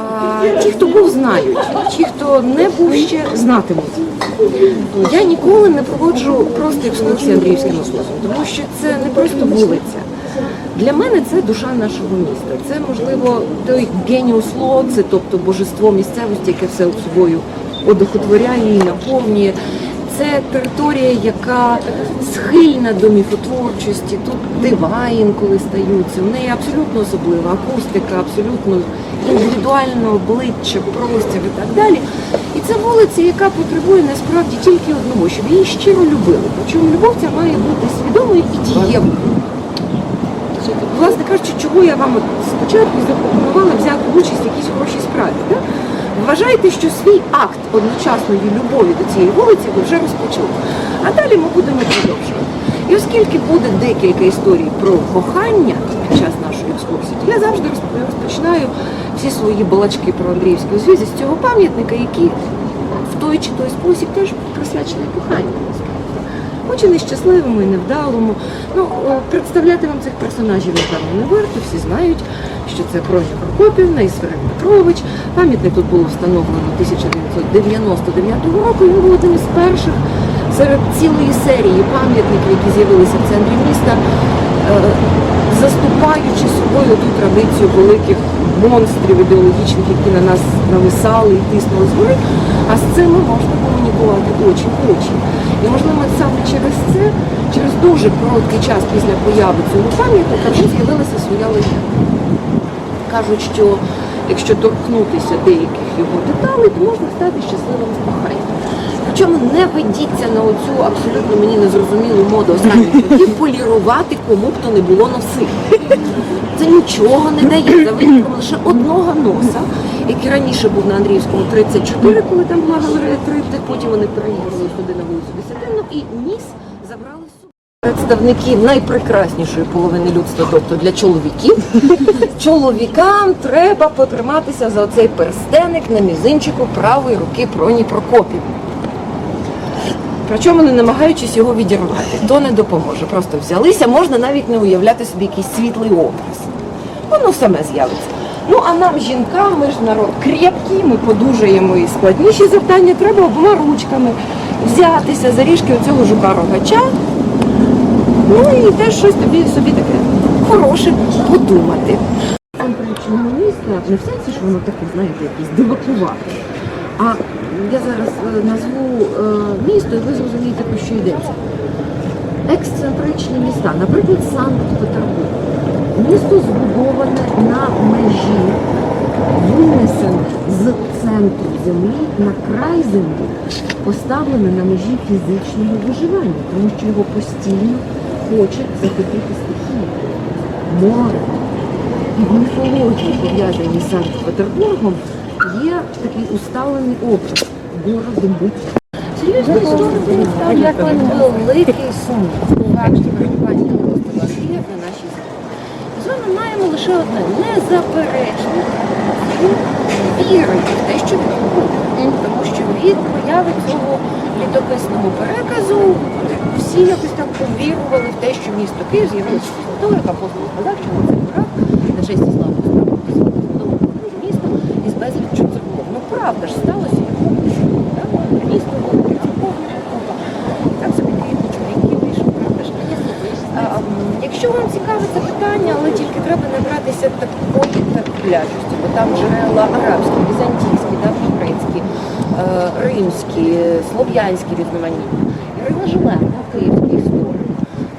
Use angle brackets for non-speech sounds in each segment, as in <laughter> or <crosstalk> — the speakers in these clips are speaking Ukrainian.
А, ті, хто був, знають, ті, хто не був ще, знатимуть. Я ніколи не проводжу просто екскурсії Андріївським осмосом, тому що це не просто вулиця. Для мене це душа нашого міста. Це можливо той геніус лоци, тобто божество місцевості, яке все собою одохотворяє і наповнює. Це територія, яка схильна до міфотворчості. Тут дива інколи стаються. В неї абсолютно особлива акустика, абсолютно індивідуальне обличчя, простір і так далі. І це вулиця, яка потребує насправді тільки одного, щоб її щиро любили. Причому любов ця має бути свідомою і дієвою. Власне кажучи, чого я вам спочатку запропонувала взяти участь в якійсь хорошій справі. Да? Вважайте, що свій акт одночасної любові до цієї вулиці ви вже розпочали. А далі ми будемо продовжувати. І оскільки буде декілька історій про кохання під час нашої екскурсії, то я завжди розпочинаю всі свої балачки про Андріївський зв'язі з цього пам'ятника, який в той чи той спосіб теж присвячений коханню. Хоч і нещасливому, і невдалому. Ну, представляти вам цих персонажів, напевно, не варто. Всі знають, що це Проня Прокопівна і Сверен Петрович. Пам'ятник тут було встановлено 1999 року. Він був одним із перших серед цілої серії пам'ятників, які з'явилися в центрі міста, е, заступаючи собою ту традицію великих монстрів ідеологічних, які на нас нависали і тиснули згори, а з цими можна комунікувати очі в очі. І можливо саме через це, через дуже короткий час після появи цього пам'ятника вже з'явилася своя легенда. Кажуть, що якщо торкнутися деяких його деталей, то можна стати щасливим в коханні. Причому не ведіться на оцю абсолютно мені незрозумілу моду останніх років полірувати кому б то не було носи. Це нічого не дає за винятком лише одного носа, який раніше був на Андріївському 34, коли там була галерея 30, потім вони переїхали сюди на вулицю Десятинну і ніс забрали Представники найпрекраснішої половини людства, тобто для чоловіків, <laughs> чоловікам треба потриматися за оцей перстеник на мізинчику правої руки Проні Прокопів. Причому не намагаючись його відірвати, то не допоможе. Просто взялися, можна навіть не уявляти собі якийсь світлий образ. Воно саме з'явиться. Ну а нам, жінкам, ми ж народ крепкий, ми подужаємо і складніші завдання, треба обома ручками взятися за ріжки оцього жука рогача. Ну і теж щось тобі собі таке хороше подумати. Центричного міста не в сенсі, що воно таке, знаєте, якесь дивакувате. А я зараз е, назву е, місто, і ви зрозумієте, про що йдеться. Ексцентричні міста, наприклад, Санкт-Петербург. Місто збудоване на межі, винесене з центру землі на край землі, поставлене на межі фізичного виживання, тому що його постійно хоче захопити стихія. Море. І в міфології, пов'язані з Санкт-Петербургом, є такий усталений образ городу биття. Серйозно історики ставлять великий сумнів у факті проживання Росії на нашій землі. З вами маємо лише одне незаперечне віри в те, що він буде. Тому що від появи цього літописного переказу всі якось так повірували в те, що місто Київ з'явилося як апостол сказав, що на цих горах на честь славу місто із безліччю церков. Ну правда ж сталося, як так? Місто велике церковне купа. Так собі Київ чоловіків вийшов, правда ж. Якщо вам цікаве це питання, але тільки треба не братися такої терплячості, бо там джерела арабські, візантійські, давньогрецькі, е, римські, слов'янські різноманітні. Ірина Жиленко, київський історик,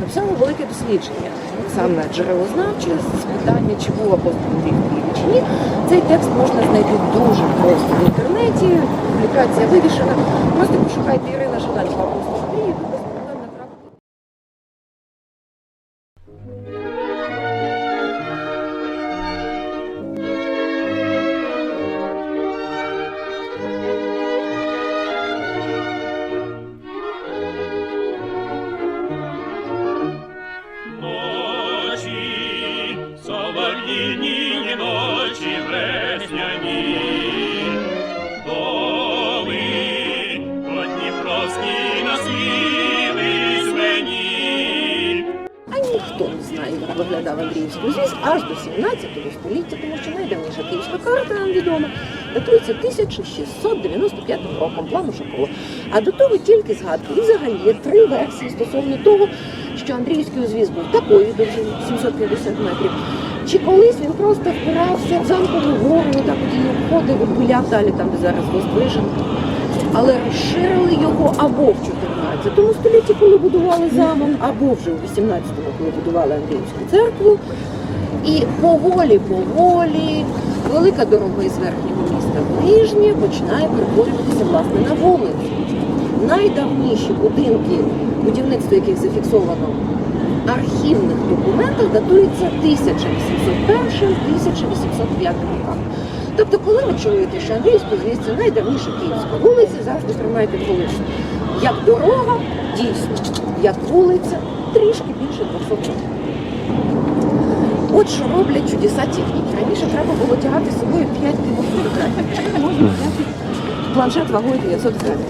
написала велике дослідження, саме джерелознавче, з питання, чи був апостол в Києві чи ні. Цей текст можна знайти дуже просто в інтернеті, публікація вивішена. Просто пошукайте Ірина Жиленко, апостол передав Андріївську звіз аж до 17 століття, тому що найдавніша київська карта нам відома, датується 1695 роком плану Шакова. А до того тільки згадки. І взагалі є три версії стосовно того, що Андріївський узвіз був такої довжини 750 метрів. Чи колись він просто впирався в замкову гору, так от її обходив, обпиляв далі, там, де зараз Воздвиженка. Але розширили його або в 14 столітті, коли будували замок, або вже в 18-му, коли будували Андріївську церкву. І поволі, поволі, велика дорога із верхнього міста в нижнє починає перетворюватися власне на вулицю. Найдавніші будинки, будівництво яких зафіксовано в архівних документах, датується 1801-1805 роках. Тобто, коли ви чуєте, що англійську, звісно, це найдавніша київська вулиця, завжди тримайте вулицю. Як дорога, дійсно, як вулиця, трішки більше 200 років. От що роблять чудеса техніки. Раніше треба було тягати з собою 5 кілометрів. Можна взяти планшет вагою 900 грамів.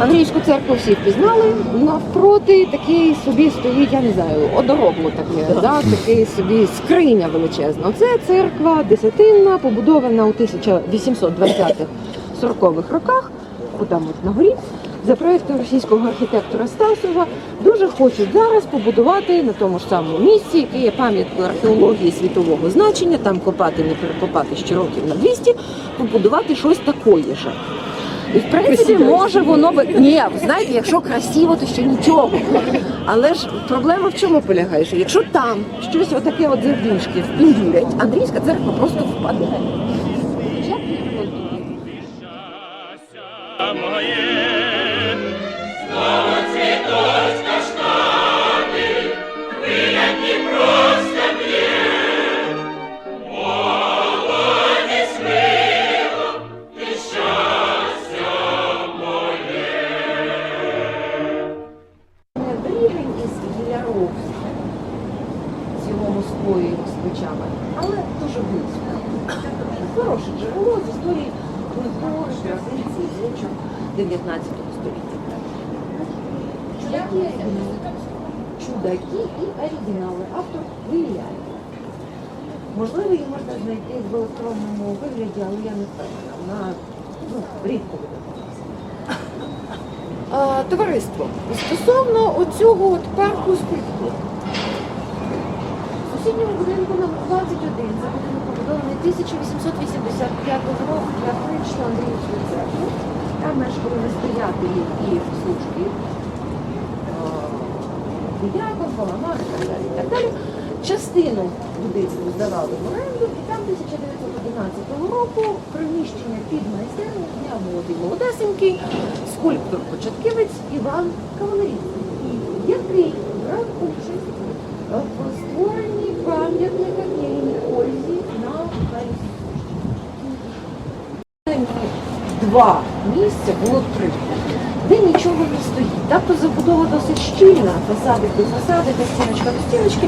Андрійську церкву всі впізнали. Навпроти такий собі стоїть, я не знаю, одоробло таке, <laughs> да? такий собі скриня величезна. Це церква десятинна, побудована у 1820-40-х роках, там от на горі. За проєктом російського архітектора Стасова дуже хочуть зараз побудувати на тому ж самому місці, яке є пам'яткою археології світового значення, там копати, не перекопати ще років на 200, побудувати щось такої ж. І в принципі може воно би ні, знаєте, якщо красиво, то ще нічого. Але ж проблема в чому полягає? Що якщо там щось отаке от завдішки впіндюрять, Андрійська церква просто впаде. Моє, чудаки і оригінали. Автор виявляє. Можливо, її можна знайти в електронному вигляді, але я не впевнена. Вона ну, рідко видавалася. А, Товариство, стосовно оцього от парку скульптур. В сусідньому будинку номер 21, це будинок побудований 1885 року для прийшла Андріївської церкви. Там мешкали настоятелі і служки. Паламар і так далі. І так далі. Частину будинку здавали в оренду, і там 1911 року приміщення під майстерню зняв молодий молодесенький скульптор-початківець Іван Кавалерійський, який брав участь в створенні пам'ятника Київні Ользі на Харі. Два місця було три, де нічого не стоїть. Тобто забудова досить щільна, фасади до фасади, та стіночка до стіночки.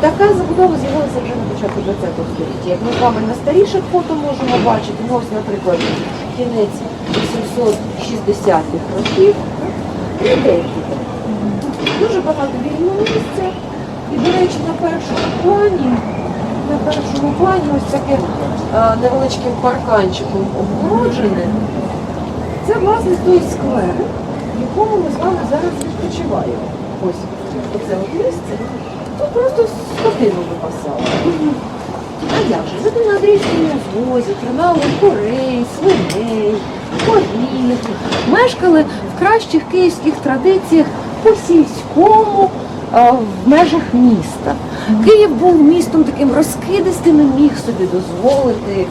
Така забудова з'явилася вже на початку ХХ століття. Як ми з вами на старіших фото можемо бачити, ну ось, наприклад, кінець 860-х років, тут. Дуже багато вільного місця. І, до речі, на першому плані, на першому плані ось таке е, невеличким парканчиком обгороджене. Це власне той сквер, в якому ми з вами зараз відпочиваємо. Ось оце от місце. Тут просто скотину випасали. А як же? Люди на Андрійському узвозі тримали курей, свиней, корів, мешкали в кращих київських традиціях по сільському в межах міста. Київ був містом таким розкидистим і міг собі дозволити,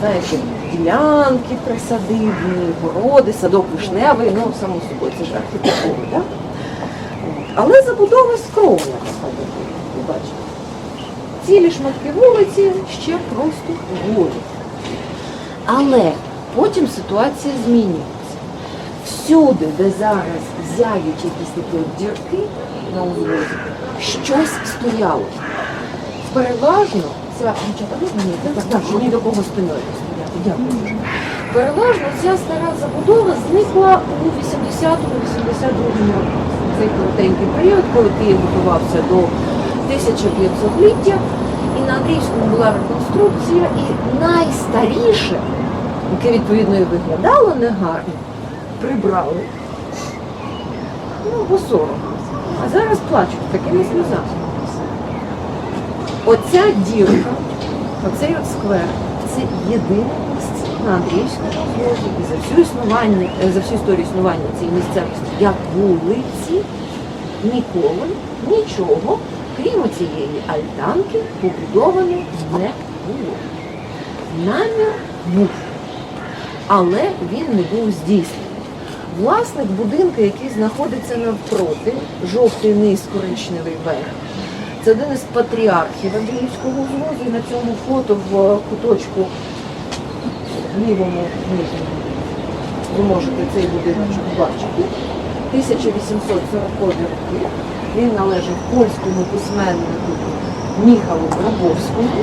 знаєте, ділянки присадибні, городи, садок вишневий, ну, само собою, це ж архітектура, так? Але забудова скромна, ви бачите. Цілі шматки вулиці ще просто голі. Але потім ситуація змінюється. Всюди, де зараз зяють якісь такі дірки на узвозі, щось стояло. Переважно ця дівчата, ви мені, так, так, ні до кого спиною. Дякую дуже. Переважно ця стара забудова зникла у 80-му-82 році. Цей коротенький період, коли Київ готувався до 1500-ліття, і на Андріївському була реконструкція, і найстаріше, яке відповідно і виглядало негарно, прибрали. Ну, бо сором. А зараз плачуть такими сльозами. Оця дірка, оцей от сквер, це єдине місце на Андріївському розвозі і за всю існування, е, за всю історію існування цієї місцевості, як вулиці, ніколи нічого, крім цієї альтанки, побудовано не було. Намір був, але він не був здійснений. Власник будинку, який знаходиться навпроти, жовтий низ, коричневий верх, це один із патріархів Андріївського узвозу. І на цьому фото в куточку лівому нижньому ви можете цей будиночок бачити. 1840 роки. Він належав польському письменнику Міхалу Грабовському,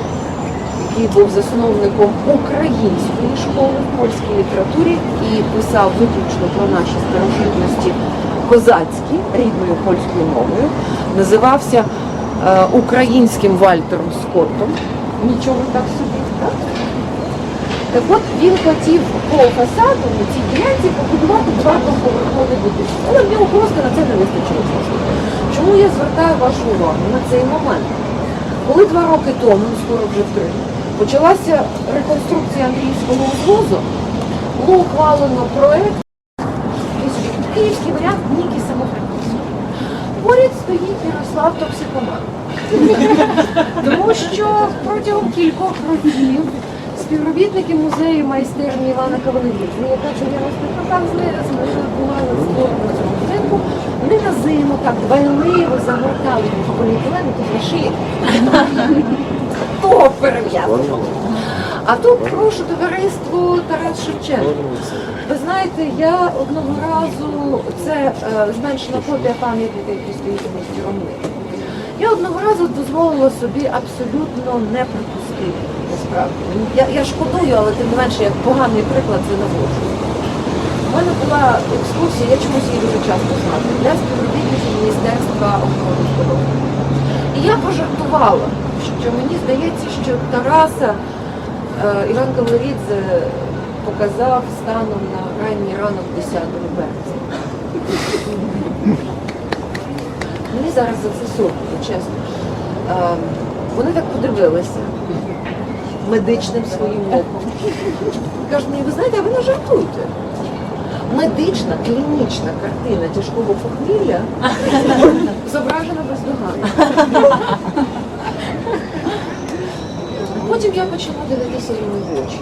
який був засновником української школи в польській літературі і писав виключно про наші старожитності козацькі рідною польською мовою. Називався українським Вальтером Скоттом. Нічого так собі, так? Так от він хотів по фасаду на цій ділянці побудувати два двоповерхові будинки. Але в нього просто на це не вистачило. Чому я звертаю вашу увагу на цей момент? Коли два роки тому, ну скоро вже три, почалася реконструкція Андріївського узвозу, було ухвалено проект Київський варіант Ніки Самофранківської. Поряд стоїть Ярослав Токсикоман. Тому що протягом кількох років співробітники музею майстерні Івана Кавалерідзе, яка 90-х роках з- була створена цього будинку, вони на зиму так дбайливо загортали поліетилен і шиї того перев'язаного. А тут прошу товариство Тарас Шевченко. Ви знаєте, я одного разу, це е, зменшена копія пам'ятника, який стоїть у місті Ромни. Я одного разу дозволила собі абсолютно неприпустити, насправді. Я, я шкодую, але тим не менше, як поганий приклад це наводжу. У мене була екскурсія, я чомусь її дуже часто знаю, для співробітників Міністерства охорони здоров'я. І я пожартувала, що мені здається, що Тараса е, Іван Кавалерідзе показав станом на ранній ранок 10 березня. Мені зараз за це соромно, чесно. Е, вони так подивилися медичним своїм оком. Кажуть мені, ви знаєте, а ви не жартуйте. Медична, клінічна картина тяжкого похмілля зображена бездоганно. Потім я почала дивитися йому в очі.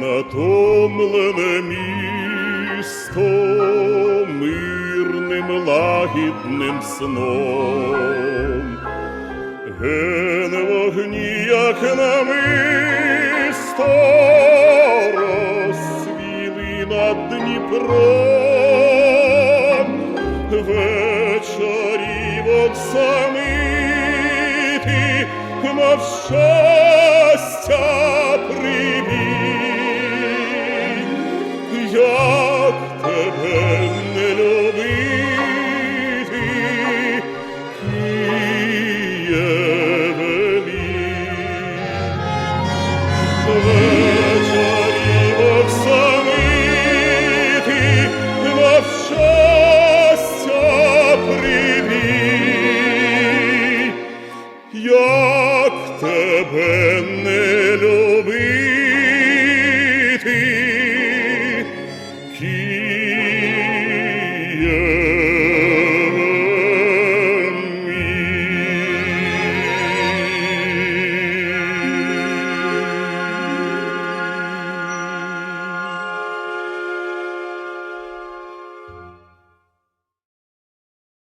Натомлене місто мирним лагідним сном. Ген вогні, як намисто, розсвіли над Дніпром. Вечорівок самити щастя привій,